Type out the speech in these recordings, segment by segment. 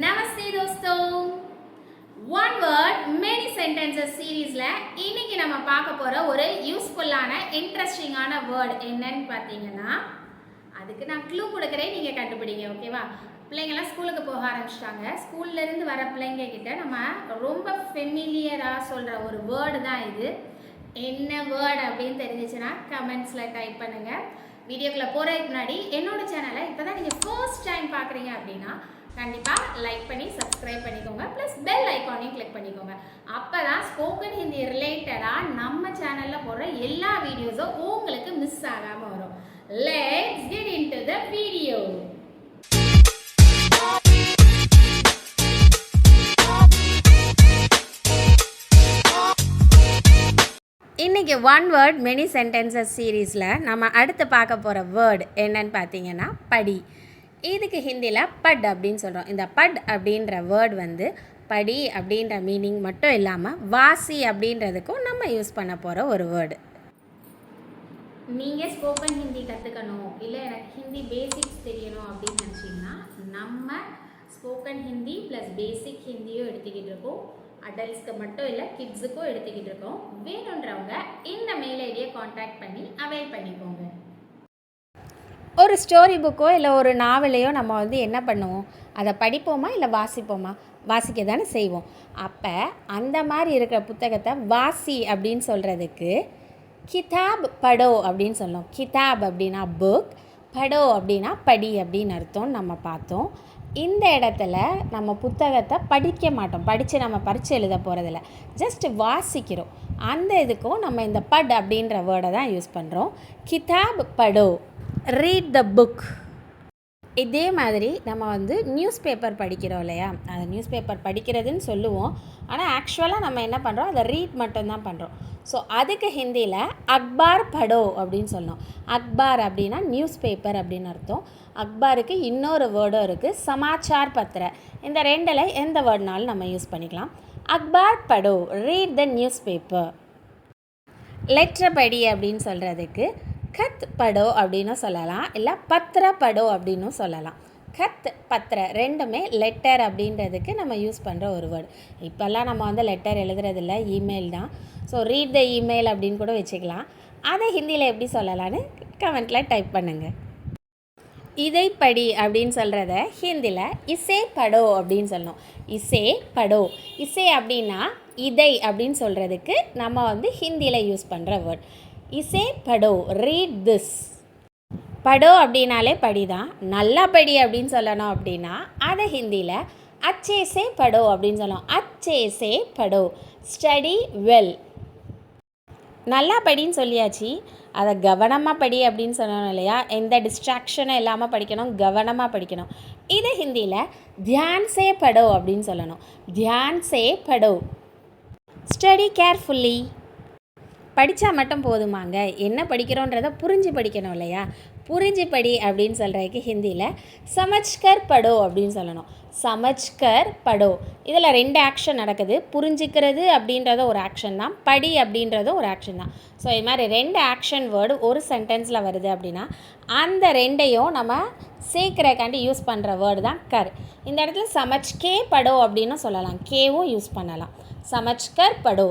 நமஸ்தே தோஸ்தோ one word many sentences சீரீஸில் இன்னைக்கு நம்ம பார்க்க போகிற ஒரு யூஸ்ஃபுல்லான இன்ட்ரெஸ்டிங்கான வேர்ட் என்னன்னு பார்த்தீங்கன்னா அதுக்கு நான் க்ளூ கொடுக்குறேன் நீங்கள் கண்டுபிடிங்க ஓகேவா பிள்ளைங்கள்லாம் ஸ்கூலுக்கு போக ஆரம்பிச்சிட்டாங்க. ஸ்கூல்லேருந்து வர பிள்ளைங்க கிட்ட நம்ம ரொம்ப ஃபெமிலியராக சொல்கிற ஒரு வேர்டு தான் இது. என்ன வேர்டு அப்படின்னு தெரிஞ்சிச்சுன்னா கமெண்ட்ஸில் டைப் பண்ணுங்கள் வீடியோக்குள்ளே போகிறதுக்கு முன்னாடி என்னோட சேனலை இப்போ தான் நீங்கள் ஃபர்ஸ்ட் டைம் பார்க்குறீங்க அப்படின்னா கண்டிப்பாக லைக் பண்ணி சப்ஸ்கிரைப் பண்ணிக்கோங்க. ப்ளஸ் பெல் ஐக்கானையும் கிளிக் பண்ணிக்கோங்க. அப்போ தான் ஸ்போக்கன் ஹிந்தி ரிலேட்டடாக நம்ம சேனலில் போடுற எல்லா வீடியோஸும் உங்களுக்கு மிஸ் ஆகாமல் வரும். Let's get into the video இன்றைக்கி ஒன் வேர்ட் மெனி சென்டென்சஸ் சீரீஸில் நம்ம அடுத்து பார்க்க போகிற வேர்டு என்னன்னு பார்த்தீங்கன்னா படி. இதுக்கு ஹிந்தியில் பட் அப்படின்னு சொல்கிறோம் இந்த பட் அப்படின்ற வேர்ட் வந்து படி அப்படின்ற மீனிங் மட்டும் இல்லாமல் வாசி அப்படின்றதுக்கும் நம்ம யூஸ் பண்ண போகிற ஒரு வேர்டு நீங்கள் ஸ்போக்கன் ஹிந்தி கற்றுக்கணும் இல்லை எனக்கு ஹிந்தி பேசிக்ஸ் தெரியணும் அப்படின்னு நினச்சிங்கன்னா நம்ம ஸ்போக்கன் ஹிந்தி ப்ளஸ் பேசிக் ஹிந்தியும் எடுத்துக்கிட்டு இருக்கோம். அடல்ட்ஸ்க்கு மட்டும் இல்லை கிட்ஸுக்கும் எடுத்துக்கிட்டு இருக்கோம். வேணுன்றவங்க இந்த மெயில் ஐடியை காண்டாக்ட் பண்ணி அவைல் பண்ணிக்கோங்க. ஒரு ஸ்டோரி புக்கோ இல்லை ஒரு நாவலையோ நம்ம வந்து என்ன பண்ணுவோம்? அதை படிப்போமா இல்லை வாசிப்போமா? வாசிக்க தானே செய்வோம். அப்போ அந்த மாதிரி இருக்கிற புத்தகத்தை வாசி அப்படின்னு சொல்கிறதுக்கு கிதாப் படோ அப்படின்னு சொல்லணும் கிதாப் அப்படின்னா புக் படோ அப்படின்னா படி அப்படின்னு அர்த்தம் நம்ம பார்த்தோம். இந்த இடத்துல நம்ம புத்தகத்தை படிக்க மாட்டோம். படித்து நம்ம பரிச்சு எழுத போகிறதில்ல ஜஸ்ட் வாசிக்கிறோம். அந்த இதுக்கும் நம்ம இந்த பட் அப்படின்ற வேர்டை தான் யூஸ் பண்ணுறோம் கிதாப் படோ ரீட் த புக் இதே மாதிரி நம்ம வந்து நியூஸ் பேப்பர் படிக்கிறோம் இல்லையா? அந்த நியூஸ் பேப்பர் படிக்கிறதுன்னு சொல்லுவோம். ஆனால் ஆக்சுவலாக நம்ம என்ன பண்ணுறோம் அதை ரீட் மட்டும்தான் பண்ணுறோம் ஸோ அதுக்கு ஹிந்தியில் அக்பார் படோ அப்படின்னு சொல்லணும். அக்பார் அப்படின்னா நியூஸ் பேப்பர் அப்படின்னு அர்த்தம். அக்பாருக்கு இன்னொரு வேர்டும் இருக்குது சமாச்சார் பத்திர. இந்த ரெண்டில் எந்த வேர்டுனாலும் நம்ம யூஸ் பண்ணிக்கலாம். அக்பார் படோ. Read the newspaper letter படி அப்படின்னு சொல்கிறதுக்கு கத் படோ அப்படின்னு சொல்லலாம். இல்லை பத்ர படோ அப்படின்னும் சொல்லலாம். கத் பத்திர ரெண்டுமே லெட்டர் அப்படின்றதுக்கு நம்ம யூஸ் பண்ணுற ஒரு வேர்டு இப்போல்லாம் நம்ம வந்து லெட்டர் எழுதுறதில்ல இமெயில் தான். ஸோ ரீட் த இமெயில் அப்படின்னு கூட வச்சுக்கலாம். அதை ஹிந்தியில் எப்படி சொல்லலான்னு கமெண்ட்டில் டைப் பண்ணுங்கள் இதை படி அப்படின்னு சொல்கிறத ஹிந்தியில் இசே படோ அப்படின்னு சொல்லணும். இசே படோ. இசே அப்படின்னா இதை அப்படின்னு சொல்கிறதுக்கு நம்ம வந்து ஹிந்தியில் யூஸ் பண்ணுற வேர்ட் இசே படோ ரீட் திஸ் படோ அப்படின்னாலே படி தான் நல்லா படி அப்படின்னு சொல்லணும் அப்படின்னா அதை ஹிந்தியில் அச்சேசே படோ அப்படின்னு சொல்லணும் அச்சேசே படோ. ஸ்டடி வெல் நல்லா படின்னு சொல்லியாச்சு. அதை கவனமாக படி அப்படின்னு சொல்லணும் இல்லையா? எந்த டிஸ்ட்ராக்ஷனும் இல்லாமல் படிக்கணும். கவனமாக படிக்கணும். இது ஹிந்தியில் தியான் சே படோ அப்படின்னு சொல்லணும். தியான் சே படோ. ஸ்டடி கேர்ஃபுல்லி படித்தா மட்டும் போதுமாங்க. என்ன படிக்கிறோன்றதை புரிஞ்சு படிக்கணும் இல்லையா? புரிஞ்சு படி அப்படின்னு சொல்கிறதுக்கு ஹிந்தியில் சமச்கர் படோ அப்படின்னு சொல்லணும். சமச்கர் படோ. இதில் ரெண்டு ஆக்ஷன் நடக்குது. புரிஞ்சுக்கிறது அப்படின்றத ஒரு ஆக்ஷன் தான். படி அப்படின்றதும் ஒரு ஆக்ஷன் தான். ஸோ இது மாதிரி ரெண்டு ஆக்ஷன் வேர்டு ஒரு சென்டென்ஸில் வருது அப்படின்னா அந்த ரெண்டையும் நம்ம சேர்க்குறக்காண்டி யூஸ் பண்ணுற வேர்டு தான் கர். இந்த இடத்துல சமச்கே படோ அப்படின்னு சொல்லலாம். கேவும் யூஸ் பண்ணலாம். சமச்கர் படோ.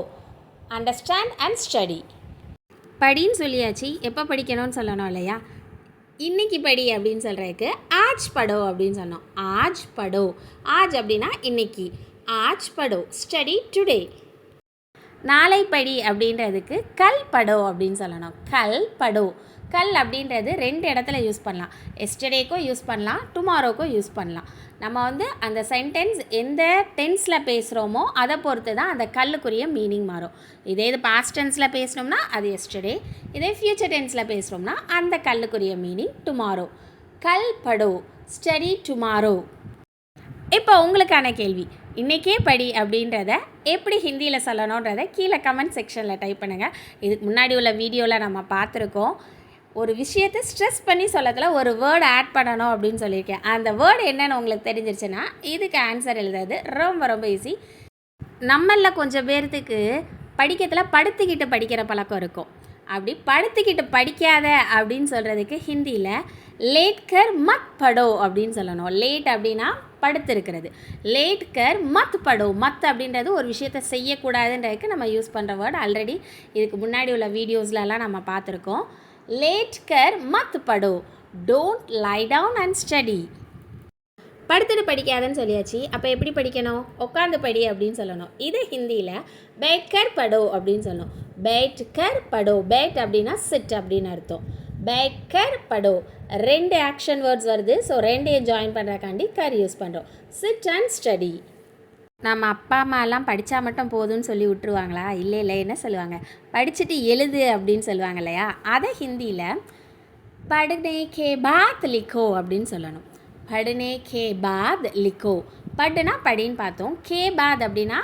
அண்டர்ஸ்டாண்ட் அண்ட் ஸ்டடி படின்னு சொல்லியாச்சு. எப்போ படிக்கணும்னு சொல்லணும் இல்லையா? இன்னைக்கு படி அப்படின்னு சொல்கிறதுக்கு ஆஜ் படோ அப்படின்னு சொன்னோம். ஆஜ் படோ. ஆஜ் அப்படின்னா இன்னைக்கு. ஆஜ் படோ. ஸ்டடி டுடே நாளைப்படி அப்படின்றதுக்கு கல் படோ அப்படின்னு சொல்லணும். கல் படோ. கல் அப்படின்றது ரெண்டு இடத்துல யூஸ் பண்ணலாம். எஸ்டர்டேக்கும் யூஸ் பண்ணலாம். டுமாரோக்கும் யூஸ் பண்ணலாம். நம்ம வந்து அந்த சென்டென்ஸ் எந்த டென்ஸில் பேசுகிறோமோ அதை பொறுத்து தான் அந்த கல்லுக்குரிய மீனிங் மாறும். இதே இது பாஸ்ட் டென்ஸில் பேசினோம்னா அது எஸ்டர்டே இதே ஃப்யூச்சர் டென்ஸில் பேசுகிறோம்னா அந்த கல்லுக்குரிய மீனிங் டுமாரோ. கல் படோ. ஸ்டடி டுமாரோ இப்போ உங்களுக்கான கேள்வி. இன்றைக்கே படி அப்படின்றத எப்படி ஹிந்தியில் சொல்லணுன்றதை கீழே கமெண்ட் செக்ஷனில் டைப் பண்ணுங்கள் இதுக்கு முன்னாடி உள்ள வீடியோவில் நம்ம பார்த்துருக்கோம். ஒரு விஷயத்தை ஸ்ட்ரெஸ் பண்ணி சொல்லத்தில் ஒரு வேர்டு ஆட் பண்ணணும் அப்படின்னு சொல்லியிருக்கேன். அந்த வேர்டு என்னென்னு உங்களுக்கு தெரிஞ்சிருச்சுன்னா இதுக்கு ஆன்சர் எழுதுறது ரொம்ப ரொம்ப ஈஸி நம்மளில் கொஞ்சம் பேர்த்துக்கு படிக்கிறதுல படுத்துக்கிட்டு படிக்கிற பழக்கம் இருக்கும். அப்படி படுத்துக்கிட்டு படிக்காத அப்படின்னு சொல்கிறதுக்கு ஹிந்தியில் லேட்கர் மத் படோ அப்படின்னு சொல்லணும். லேட் அப்படின்னா படுத்திருக்கிறது. லேட் கர் மத் படோ மத் அப்படின்றது ஒரு விஷயத்தை செய்யக்கூடாதுன்றதுக்கு நம்ம யூஸ் பண்ணுற வேர்டு ஆல்ரெடி இதுக்கு முன்னாடி உள்ள வீடியோஸ்லலாம் நம்ம பார்த்துருக்கோம். லேட் கர் மத் படோ don't lie down and study படுத்துட்டு படிக்காதன்னு சொல்லியாச்சு. அப்போ எப்படி படிக்கணும்? உட்காந்து படி அப்படின்னு சொல்லணும். இது ஹிந்தியில் பேட்கர் படோ அப்படின்னு சொல்லணும் பேட்கர் படோ பேட் அப்படின்னா சிட் அப்படின்னு அர்த்தம். பேட்கர் படோ ரெண்டு ஆக்ஷன் வேர்ட்ஸ் வருது. ஸோ ரெண்டையும் ஜாயின் பண்ணுறக்காண்டி கர் யூஸ் பண்ணுறோம் சிட் அண்ட் ஸ்டடி நம்ம அப்பா அம்மாலாம் படித்தா மட்டும் போதும்னு சொல்லி விட்டுருவாங்களா? இல்லை இல்லை என்ன சொல்லுவாங்க? படிச்சுட்டு எழுது அப்படின்னு சொல்லுவாங்க இல்லையா? அதை ஹிந்தியில் படுனே கே பாத் லிக்கோ அப்படின்னு சொல்லணும். படுனே கே பாத் லிக்கோ. படுனா படின்னு பார்த்தோம். கே பாத் அப்படின்னா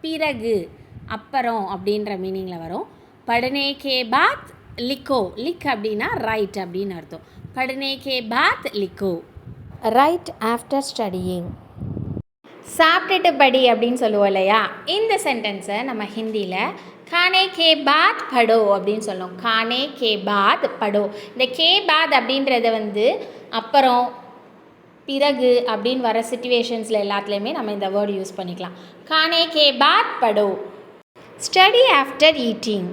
பிறகு அப்புறம் அப்படின்ற மீனிங்கில் வரும். படுனே கே பாத் லிக்கோ. லிக் அப்படின்னா ரைட் அப்படின்னு அர்த்தம். படுனே கே பாத் லிக்கோ ரைட் ஆஃப்டர் ஸ்டடியிங் சாப்பிட்டுட்டு படி அப்படின்னு சொல்லுவோம் இல்லையா? இந்த சென்டென்ஸை நம்ம ஹிந்தியில் கானே கே பாத் படோ அப்படின்னு சொல்லணும் கானே கே பாத் படோ. இந்த கே பாத் அப்படின்றத வந்து அப்புறம் பிறகு அப்படின்னு வர சுச்சுவேஷன்ஸில் எல்லாத்துலேயுமே நம்ம இந்த வேர்டு யூஸ் பண்ணிக்கலாம். கானே கே பாத் படோ. ஸ்டடி ஆஃப்டர் ஈட்டிங்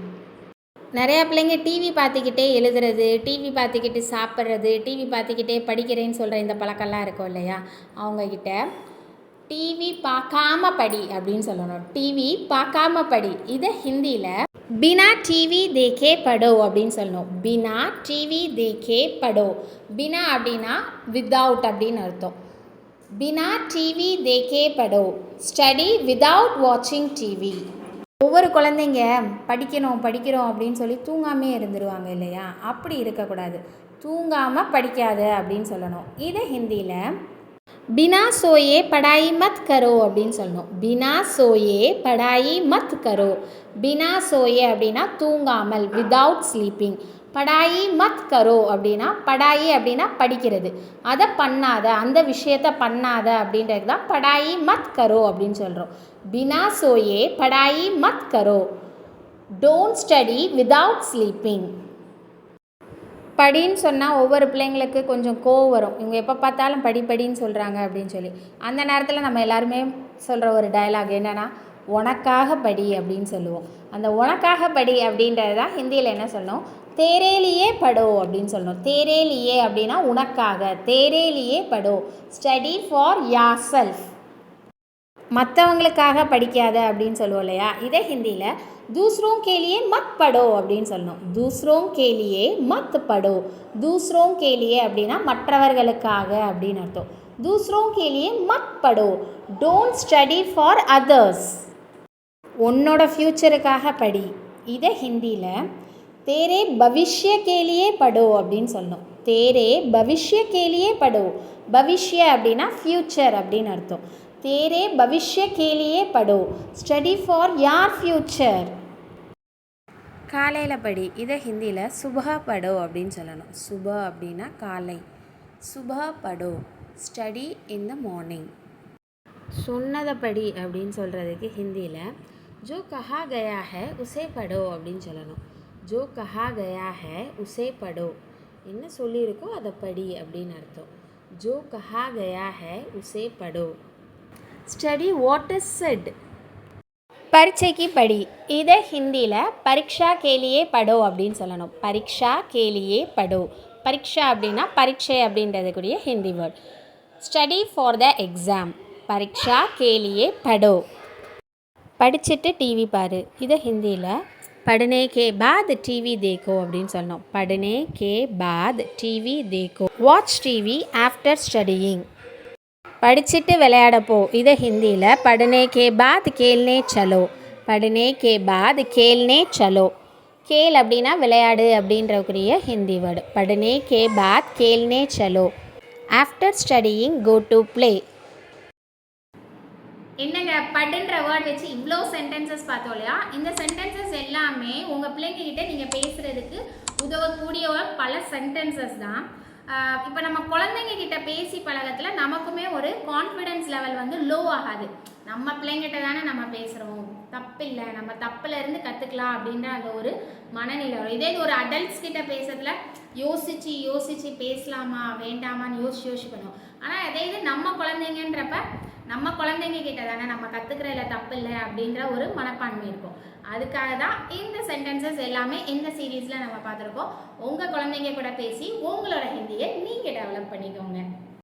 நிறையா பிள்ளைங்க டிவி பார்த்துக்கிட்டே எழுதுறது டிவி பார்த்துக்கிட்டு சாப்பிட்றது டிவி பார்த்துக்கிட்டே படிக்கிறேன்னு சொல்கிற இந்த பழக்கம்லாம் இருக்கும் இல்லையா? அவங்கக்கிட்ட டிவி பார்க்காம படி அப்படின்னு சொல்லணும். டிவி பார்க்காம படி. இதை ஹிந்தியில் பினா டிவி தேக்கே படோ அப்படின்னு சொல்லணும். பினா டிவி தேக்கே படோ பினா அப்படின்னா வித்தவுட் அப்படின்னு அர்த்தம். பினா டிவி தேக்கே படோ ஸ்டடி விதவுட் வாட்சிங் டிவி ஒவ்வொரு குழந்தைங்க படிக்கணும் படிக்கிறோம் அப்படின்னு சொல்லி தூங்காமே இருந்துருவாங்க இல்லையா? அப்படி இருக்கக்கூடாது. தூங்காமல் படிக்காத அப்படின்னு சொல்லணும். இதை ஹிந்தியில் பினா சோயே படாயி மத் கரோ அப்படின்னு சொல்லணும். பினா சோயே படாயி மத் கரோ பினா சோயே அப்படின்னா தூங்காமல் விதவுட் ஸ்லீப்பிங் படாயி மத் கரோ அப்படின்னா படாயி அப்படின்னா படிக்கிறது. அதை பண்ணாத அந்த விஷயத்த பண்ணாத அப்படின்றது தான் படாயி மத் கரோ அப்படின்னு சொல்கிறோம் பினா சோயே படாயி மத் கரோ. டோன்ட் ஸ்டடி விதவுட் ஸ்லீப்பிங் படின்னு சொன்னால் ஒவ்வொரு பிள்ளைங்களுக்கு கொஞ்சம் கோவம் வரும். இவங்க எப்போ பார்த்தாலும் படி படின்னு சொல்கிறாங்க அப்படின்னு சொல்லி. அந்த நேரத்தில் நம்ம எல்லாருமே சொல்கிற ஒரு டயலாக் என்னென்னா உனக்காக படி அப்படின்னு சொல்லுவோம். அந்த உனக்காக படி அப்படின்றது தான் ஹிந்தியில் என்ன சொல்லணும் தேரேலியே படோ அப்படின்னு சொல்லணும். தேரேலியே அப்படின்னா உனக்காக. தேரேலியே படோ. ஸ்டடி ஃபார் யார் செல்ஃப் மற்றவங்களுக்காக படிக்காத அப்படின்னு சொல்லுவோம் இல்லையா? இதே ஹிந்தியில் தூஸ்ரோம் கேலியே மத் படோ அப்படின்னு சொல்லணும். தூஸ்ரோம் கேலியே மத் படோ. தூஸ்ரோம் கேலியே அப்படின்னா மற்றவர்களுக்காக அப்படின்னு அர்த்தம். தூஸ்ரோம் கேலியே மத் படோ. டோன்ட் ஸ்டடி ஃபார் அதர்ஸ் உன்னோட ஃப்யூச்சருக்காக படி. இதை ஹிந்தியில் தேரே பவிஷ்ய கேலியே படோ அப்படின்னு சொல்லணும் தேரே பவிஷ்ய கேலியே படோ. பவிஷ்ய அப்படின்னா ஃப்யூச்சர் அப்படின்னு அர்த்தம். தேரே பவிஷ்ய கேலியே படோ. ஸ்டடி ஃபார் யார் ஃப்யூச்சர் காலையில் படி. இதை ஹிந்தியில் சுபா படோ அப்படின்னு சொல்லணும். சுபா அப்படின்னா காலை. சுபா படோ. ஸ்டடி இன் த மார்னிங் சொன்னதை படி அப்படின்னு சொல்கிறதுக்கு ஹிந்தியில் ஜோ கஹா கயா ஹே உசே படோ அப்படின்னு சொல்லணும். ஜோ கஹா கயா ஹே உசே படோ என்ன சொல்லியிருக்கோ அதை படி அப்படின்னு அர்த்தம் ஜோ கஹா கயா ஹே உசே படோ ஸ்டடி வாட் இஸ் செட் பரீட்சைக்கு படி. இதை ஹிந்தியில் பரீட்சா கேலியே படோ அப்படின்னு சொல்லணும். பரீட்சா கேலியே படோ. பரீட்சா அப்படின்னா பரீட்சை அப்படின்றதுக்குரிய Hindi word study for the exam பரீட்சா கேலியே படோ. படிச்சுட்டு டிவி பாரு. இதை ஹிந்தியில் படுனே கே பாத் டிவி தேகோ அப்படின்னு சொல்லணும் படுனே கே பாத் டிவி தேகோ வாட்ச் டிவி ஆஃப்டர் ஸ்டடியிங் படிச்சுட்டு விளையாடப்போ. இதை ஹிந்தியில் படனே கே பாத் கேல்னே சலோ. படுனே கே பாத் கேல்னே சலோ. கேல் அப்படின்னா விளையாடு அப்படின்றக்குரிய ஹிந்தி வேர்டு படுனே கே பாத் கேல்னே சலோ. After studying go to play என்னங்க படுன்ற வேர்ட் வச்சு இவ்வளோ சென்டென்சஸ் பார்த்தோம் இல்லையா? இந்த சென்டென்சஸ் எல்லாமே உங்கள் பிள்ளைங்ககிட்ட நீங்கள் பேசுகிறதுக்கு உதவக்கூடிய பல சென்டென்சஸ் தான். இப்போ நம்ம குழந்தைங்க கிட்ட பேசி பழகத்தில் நமக்குமே ஒரு கான்ஃபிடென்ஸ் லெவல் வந்து லோ ஆகாது. நம்ம பிள்ளைங்கிட்ட தானே நம்ம பேசுகிறோம் தப்பில்லை நம்ம தப்புலேருந்து கற்றுக்கலாம் அப்படின்ற அந்த ஒரு மனநிலை வரும். இதே இது ஒரு அடல்ட்ஸ் கிட்ட பேசுறதுல யோசித்து யோசித்து பேசலாமா வேண்டாமான்னு யோசிச்சு யோசிச்சு பண்ணுவோம். ஆனால் அதே இது நம்ம குழந்தைங்கன்றப்ப நம்ம குழந்தைங்க கிட்ட தானே நம்ம கற்றுக்கிறதுல தப்பு இல்லை அப்படின்ற ஒரு மனப்பான்மை இருக்கும். அதுக்காக தான் இந்த சென்டென்சஸ் எல்லாமே இந்த சீரீஸில் நம்ம பார்த்துருக்கோம். உங்கள் குழந்தைங்க கூட பேசி உங்களோட ஹிந்தியை நீங்கள் டெவலப் பண்ணிக்கோங்க.